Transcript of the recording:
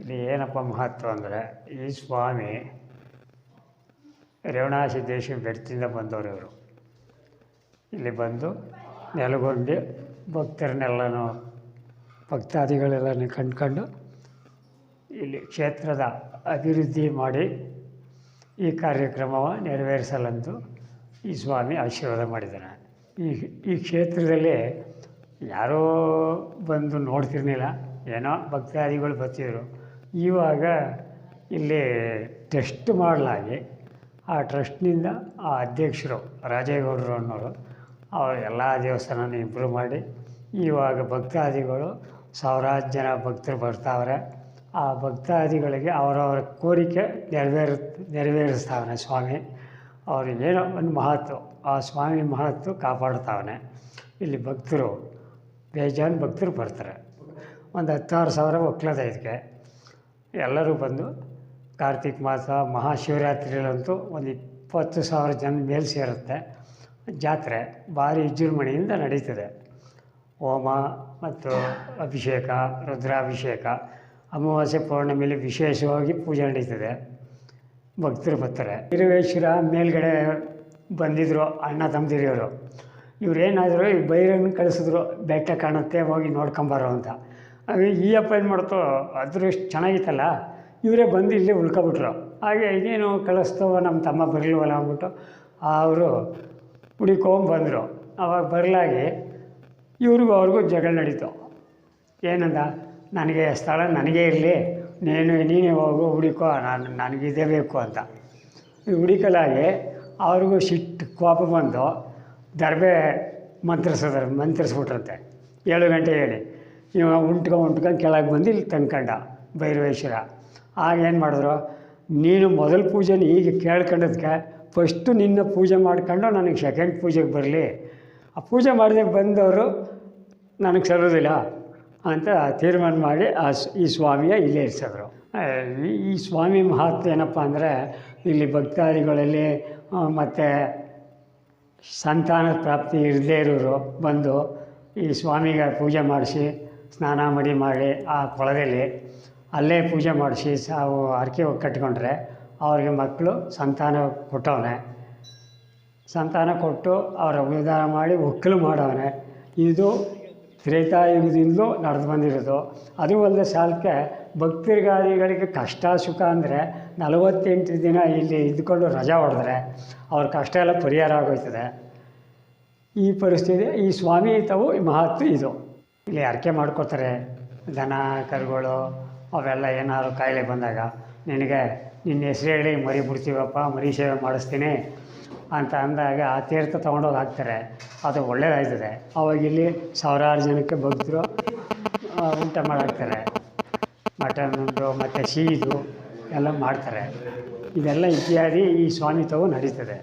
ಇಲ್ಲಿ ಏನಪ್ಪ ಮಹತ್ವ ಅಂದರೆ ಈ ಸ್ವಾಮಿ ರೇವಣಾಸಿದ್ದೇಶ ಬೆಟ್ಟದಿಂದ ಬಂದವರು ಇವರು. ಇಲ್ಲಿ ಬಂದು ನೆಲಗೊಂಡು ಭಕ್ತರನ್ನೆಲ್ಲನೂ ಭಕ್ತಾದಿಗಳೆಲ್ಲನೂ ಕಂಡ್ಕೊಂಡು ಇಲ್ಲಿ ಕ್ಷೇತ್ರದ ಅಭಿವೃದ್ಧಿ ಮಾಡಿ ಈ ಕಾರ್ಯಕ್ರಮವ ನೆರವೇರಿಸಲೆಂದು ಈ ಸ್ವಾಮಿ ಆಶೀರ್ವಾದ ಮಾಡಿದ್ದಾನೆ ಈ ಈ ಕ್ಷೇತ್ರದಲ್ಲಿ ಯಾರೋ ಬಂದು ನೋಡ್ತಿರ್ಲಿಲ್ಲ, ಏನೋ ಭಕ್ತಾದಿಗಳು ಬರ್ತಿದ್ರು. ಇವಾಗ ಇಲ್ಲಿ ಟೆಸ್ಟ್ ಮಾಡಲಾಗಿ ಆ ಟ್ರಸ್ಟ್ನಿಂದ ಆ ಅಧ್ಯಕ್ಷರು, ರಾಜೇಗೌಡರು ಅನ್ನೋರು, ಅವರು ಎಲ್ಲ ದೇವಸ್ಥಾನನ ಇಂಪ್ರೂವ್ ಮಾಡಿ, ಇವಾಗ ಭಕ್ತಾದಿಗಳು ಸಾವಿರಾರು ಜನ ಭಕ್ತರು ಬರ್ತಾವ್ರೆ. ಆ ಭಕ್ತಾದಿಗಳಿಗೆ ಅವರವರ ಕೋರಿಕೆ ನೆರವೇರು, ನೆರವೇರಿಸ್ತಾವನೆ ಸ್ವಾಮಿ. ಅವ್ರಿಗೇನೋ ಒಂದು ಮಹತ್ವ, ಆ ಸ್ವಾಮಿ ಮಹತ್ವ ಕಾಪಾಡ್ತಾವನೆ. ಇಲ್ಲಿ ಭಕ್ತರು, ಬೇಜಾನ್ ಭಕ್ತರು ಬರ್ತಾರೆ. ಒಂದು ಹತ್ತಾರು ಸಾವಿರ ಒಕ್ಕಲದ ಇದಕ್ಕೆ. ಎಲ್ಲರೂ ಬಂದು ಕಾರ್ತಿಕ ಮಾಸ ಮಹಾಶಿವರಾತ್ರಿಯಲ್ಲಂತೂ ಒಂದು ಇಪ್ಪತ್ತು ಸಾವಿರ ಜನ ಮೇಲೆ ಸೇರುತ್ತೆ. ಜಾತ್ರೆ ಭಾರಿ ವಿಜೃಂಭಣೆಯಿಂದ ನಡೀತದೆ. ಹೋಮ ಮತ್ತು ಅಭಿಷೇಕ, ರುದ್ರಾಭಿಷೇಕ, ಅಮಾವಾಸ್ಯೆ ಪೌರ್ಣಮಿಲಿ ವಿಶೇಷವಾಗಿ ಪೂಜೆ ನಡೀತದೆ. ಭಕ್ತರು ಬರ್ತಾರೆ. ಹಿರವೇಶ್ವರ ಮೇಲ್ಗಡೆ ಬಂದಿದ್ದರು ಅಣ್ಣ ತಮ್ಮದಿರಿಯವರು. ಇವ್ರೇನಾದರೂ ಈ ಬೈರನ್ನು ಕಳಿಸಿದ್ರು, ಬೆಟ್ಟ ಕಾಣುತ್ತೆ, ಹೋಗಿ ನೋಡ್ಕೊಂಬರೋ ಅಂತ. ಅದು ಈ ಅಪ್ಪ ಏನು ಮಾಡ್ತೋ? ಅದೃಷ್ಟ ಚೆನ್ನಾಗಿತ್ತಲ್ಲ, ಇವರೇ ಬಂದು ಇಲ್ಲಿ ಉಳ್ಕೊಬಿಟ್ರು. ಹಾಗೆ ಇನ್ನೇನು ಕಳಿಸ್ತವ ನಮ್ಮ ತಮ್ಮ ಬರಲಿವಲ್ಲ ಅಂದ್ಬಿಟ್ಟು ಅವರು ಹುಡುಕೊಂಬಂದರು ಅವಾಗ ಬರಲಾಗಿ ಇವ್ರಿಗೂ ಅವ್ರಿಗೂ ಜಗಳ ನಡೀತು. ಏನಂದ? ನನಗೆ ಸ್ಥಳ ನನಗೇ ಇರಲಿ. ನೀನು, ನೀನೇ ಹೋಗು, ಹುಡುಕೋ, ನಾನು, ನನಗಿದೇ ಬೇಕು ಅಂತ. ಹುಡುಕಲಾಗಿ ಅವ್ರಿಗೂ ಸಿಟ್ಟು ಕೋಪ ಬಂದು, ದರ್ಬೆ ಮಂತ್ರಿಸಿದ್ರು, ಮಂತ್ರಿಸ್ಬಿಟ್ರಂತೆ. ಏಳು ಗಂಟೆ ಹೇಳಿ. ಇವ ಉಂಟ್ಕೊ ಉಂಟ್ಕೊಂಡು ಕೆಳಗೆ ಬಂದು ಇಲ್ಲಿ ತಂದ್ಕೊಂಡ ಭೈರವೇಶ್ವರ. ಆಗ ಏನು ಮಾಡಿದ್ರು? ನೀನು ಮೊದಲ ಪೂಜೆನ ಈಗ ಕೇಳ್ಕೊಂಡದಕ್ಕೆ ಫಸ್ಟು ನಿನ್ನ ಪೂಜೆ ಮಾಡ್ಕೊಂಡು ನನಗೆ ಸೆಕೆಂಡ್ ಪೂಜೆಗೆ ಬರಲಿ. ಆ ಪೂಜೆ ಮಾಡಿದಾಗ ಬಂದವರು ನನಗೆ ಸರೋದಿಲ್ಲ ಅಂತ ತೀರ್ಮಾನ ಮಾಡಿ ಆ ಈ ಸ್ವಾಮಿಯ ಇಲ್ಲೇ ಇರಿಸಿದ್ರು. ಈ- ಸ್ವಾಮಿ ಮಹತ್ವ ಏನಪ್ಪ ಅಂದರೆ ಇಲ್ಲಿ ಭಕ್ತಾದಿಗಳಲ್ಲಿ ಮತ್ತು ಸಂತಾನ ಪ್ರಾಪ್ತಿ ಇರದೇ ಇರೋರು ಬಂದು ಈ ಸ್ವಾಮಿಗೆ ಪೂಜೆ ಮಾಡಿಸಿ ಸ್ನಾನ, ಮಡಿ ಮಾಡಿ ಆ ಕೊಳದಲ್ಲಿ ಅಲ್ಲೇ ಪೂಜೆ ಮಾಡಿಸಿ ಸಾವು ಹರಕೆ ಕಟ್ಕೊಂಡ್ರೆ ಅವ್ರಿಗೆ ಮಕ್ಕಳು ಸಂತಾನ ಕೊಟ್ಟವನೆ. ಸಂತಾನ ಕೊಟ್ಟು ಅವರ ಉದ್ಧಾರ ಮಾಡಿ ಒಕ್ಕಲು ಮಾಡವನೆ. ಇದು ತ್ರೇತಾಯುಗದಿಂದಲೂ ನಡೆದು ಬಂದಿರೋದು. ಅದು ಒಂದು ಸಾಲಕ್ಕೆ ಭಕ್ತಿರ್ಗಾದಿಗಳಿಗೆ ಕಷ್ಟ, ಸುಖ ಅಂದರೆ ನಲವತ್ತೆಂಟು ದಿನ ಇಲ್ಲಿ ಇದ್ಕೊಂಡು ರಜಾ ಹೊಡೆದ್ರೆ ಅವ್ರ ಕಷ್ಟ ಎಲ್ಲ ಪರಿಹಾರ ಆಗೋಯ್ತದೆ. ಈ ಪರಿಸ್ಥಿತಿ, ಈ ಸ್ವಾಮಿ ತಾವು ಮಹತ್ವ ಇದು. ಇಲ್ಲಿ ಅರ್ಕೆ ಮಾಡ್ಕೋತಾರೆ, ದನ, ಕರುಗಳು, ಅವೆಲ್ಲ ಏನಾದ್ರು ಕಾಯಿಲೆ ಬಂದಾಗ. ನಿನಗೆ ನಿನ್ನ ಹೆಸ್ರು ಹೇಳಿ ಮರಿ ಬಿಡ್ತೀವಪ್ಪ, ಮರಿ ಸೇವೆ ಮಾಡಿಸ್ತೀನಿ ಅಂತ ಅಂದಾಗ ಆ ತೀರ್ಥ ತೊಗೊಂಡೋಗಿ ಹಾಕ್ತಾರೆ. ಅದು ಒಳ್ಳೇದಾಯ್ತದೆ ಅವಾಗ ಇಲ್ಲಿ ಸಾವಿರಾರು ಜನಕ್ಕೆ ಭಕ್ತರು ಊಟ ಮಾಡಾಕ್ತಾರೆ. ಮಟನ್ ಉಂಡು, ಮತ್ತು ಸೀದು ಎಲ್ಲ ಮಾಡ್ತಾರೆ. ಇದೆಲ್ಲ ಇತ್ಯಾದಿ ಈ ಸ್ವಾಮಿತ್ವವು ನಡೀತದೆ